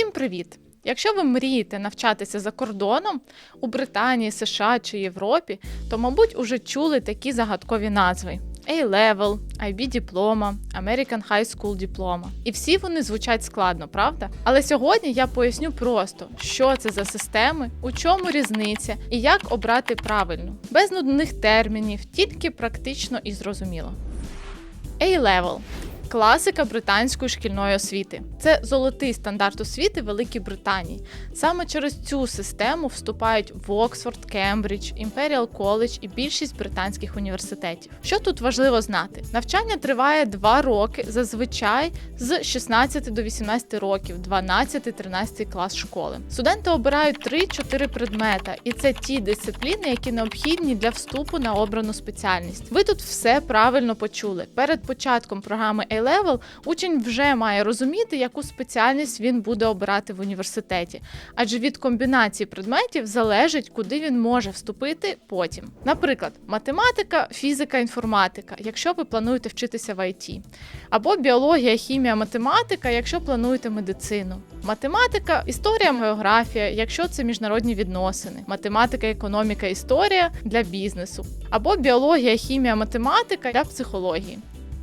Всім привіт! Якщо ви мрієте навчатися за кордоном у Британії, США чи Європі, то, мабуть, уже чули такі загадкові назви: A-Level, IB диплома, American High School диплома. І всі вони звучать складно, правда? Але сьогодні я поясню просто, що це за системи, у чому різниця і як обрати правильну, без нудних термінів, тільки практично і зрозуміло. A-Level Класика британської шкільної освіти. Це золотий стандарт освіти Великій Британії. Саме через цю систему вступають в Оксфорд, Кембридж, Імперіал Коледж і більшість британських університетів. Що тут важливо знати? Навчання триває 2 роки, зазвичай з 16 до 18 років, 12-13 клас школи. Студенти обирають 3-4 предмета, і це ті дисципліни, які необхідні для вступу на обрану спеціальність. Ви тут все правильно почули. Перед початком програми A-Level учень вже має розуміти, яку спеціальність він буде обирати в університеті, адже від комбінації предметів залежить, куди він може вступити потім. Наприклад, математика, фізика, інформатика, якщо ви плануєте вчитися в ІТ, або біологія, хімія, математика, якщо плануєте медицину. Математика, історія, географія, якщо це міжнародні відносини, математика, економіка, історія для бізнесу, або біологія, хімія, математика для психології.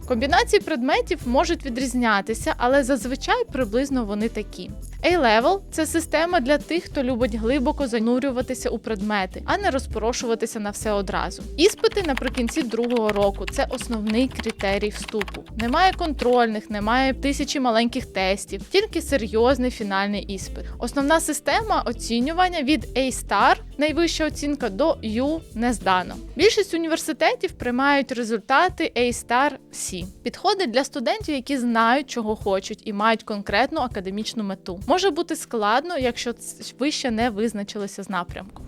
Комбінації предметів можуть відрізнятися, але зазвичай приблизно вони такі. A-Level – це система для тих, хто любить глибоко занурюватися у предмети, а не розпорошуватися на все одразу. Іспити наприкінці другого року це основний критерій вступу. Немає контрольних, немає тисячі маленьких тестів, тільки серйозний фінальний іспит. Основна система оцінювання від A-Star, найвища оцінка, до U не здано. Більшість університетів приймають результати A-Star C. Підходить для студентів, які знають, чого хочуть, і мають конкретну академічну мету. Може бути складно, якщо ви ще не визначилися з напрямком.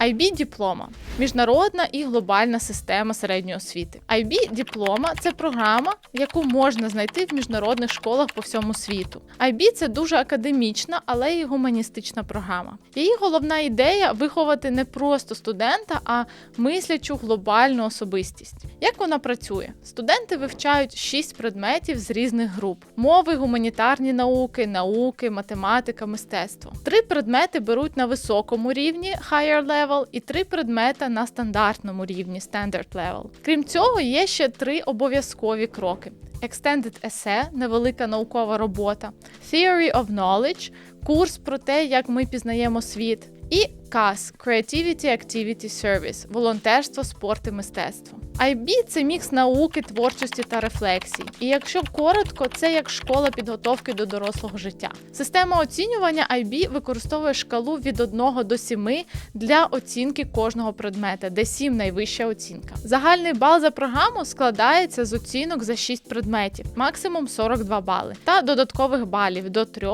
IB диплома міжнародна і глобальна система середньої освіти. IB диплома це програма, яку можна знайти в міжнародних школах по всьому світу. IB – це дуже академічна, але й гуманістична програма. Її головна ідея виховати не просто студента, а мислячу глобальну особистість. Як вона працює? Студенти вивчають шість предметів з різних груп: мови, гуманітарні науки, науки, математика, мистецтво. Три предмети беруть на високому рівні higher level і три предмета на стандартному рівні standard level. Крім цього, є ще три обов'язкові кроки. Extended Essay – невелика наукова робота, Theory of Knowledge курс про те, як ми пізнаємо світ, і CAS – Creativity Activity Service волонтерство, спорт і мистецтво. IB – це мікс науки, творчості та рефлексій. І якщо коротко, це як школа підготовки до дорослого життя. Система оцінювання IB використовує шкалу від 1 до 7 для оцінки кожного предмета, де 7 найвища оцінка. Загальний бал за програму складається з оцінок за 6 предметів, максимум 42 бали, та додаткових балів до 3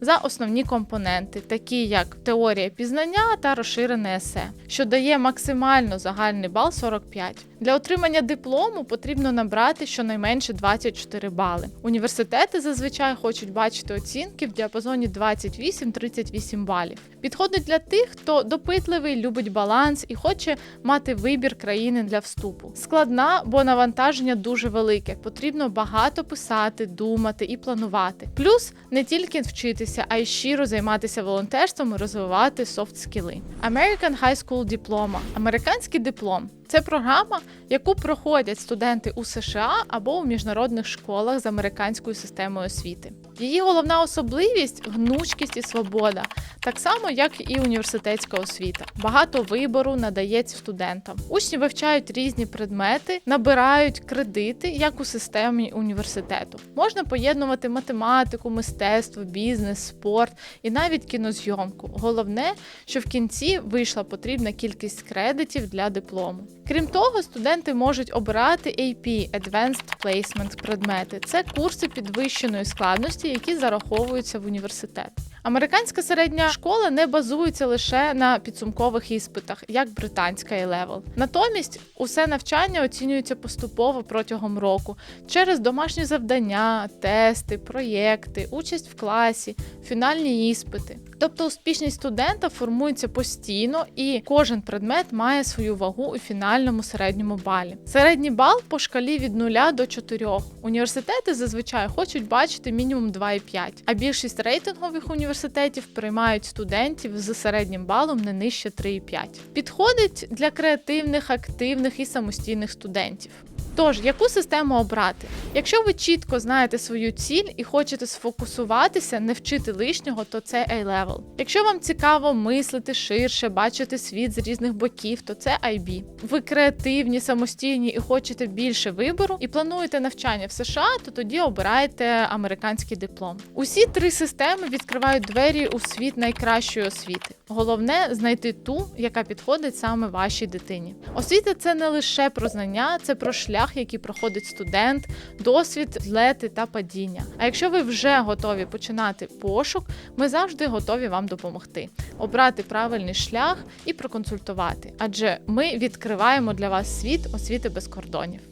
за основні компоненти, такі як теорія пізнання та розширене есе, що дає максимально загальний бал 45. Для отримання диплому потрібно набрати щонайменше 24 бали. Університети зазвичай хочуть бачити оцінки в діапазоні 28-38 балів. Підходить для тих, хто допитливий, любить баланс і хоче мати вибір країни для вступу. Складна, бо навантаження дуже велике. Потрібно багато писати, думати і планувати. Плюс не тільки вчитися, а й щиро займатися волонтерством і розвивати софт-скіли. American High School Diploma – американський диплом. Це програма, яку проходять студенти у США або у міжнародних школах з американською системою освіти. Її головна особливість гнучкість і свобода, так само як і університетська освіта. Багато вибору надається студентам. Учні вивчають різні предмети, набирають кредити, як у системі університету. Можна поєднувати математику, мистецтво, бізнес, спорт і навіть кінозйомку. Головне, що в кінці вийшла потрібна кількість кредитів для диплому. Крім того, студенти можуть обирати AP – Advanced Placement предмети. Це курси підвищеної складності, які зараховуються в університет. Американська середня школа не базується лише на підсумкових іспитах, як британська A-Level. Натомість усе навчання оцінюється поступово протягом року через домашні завдання, тести, проєкти, участь в класі, фінальні іспити. Тобто успішність студента формується постійно, і кожен предмет має свою вагу у фінальному середньому балі. Середній бал по шкалі від 0 до 4. Університети зазвичай хочуть бачити мінімум 2,5, а більшість рейтингових університетів приймають студентів з середнім балом не нижче 3,5. Підходить для креативних, активних і самостійних студентів. Тож, яку систему обрати? Якщо ви чітко знаєте свою ціль і хочете сфокусуватися, не вчити лишнього, то це A-Level. Якщо вам цікаво мислити ширше, бачити світ з різних боків, то це IB. Ви креативні, самостійні і хочете більше вибору, і плануєте навчання в США, то тоді обирайте американський диплом. Усі три системи відкривають двері у світ найкращої освіти. Головне знайти ту, яка підходить саме вашій дитині. Освіта це не лише про знання, це про шлях, який проходить студент, досвід, злети та падіння. А якщо ви вже готові починати пошук, ми завжди готові вам допомогти, обрати правильний шлях і проконсультувати. Адже ми відкриваємо для вас світ освіти без кордонів.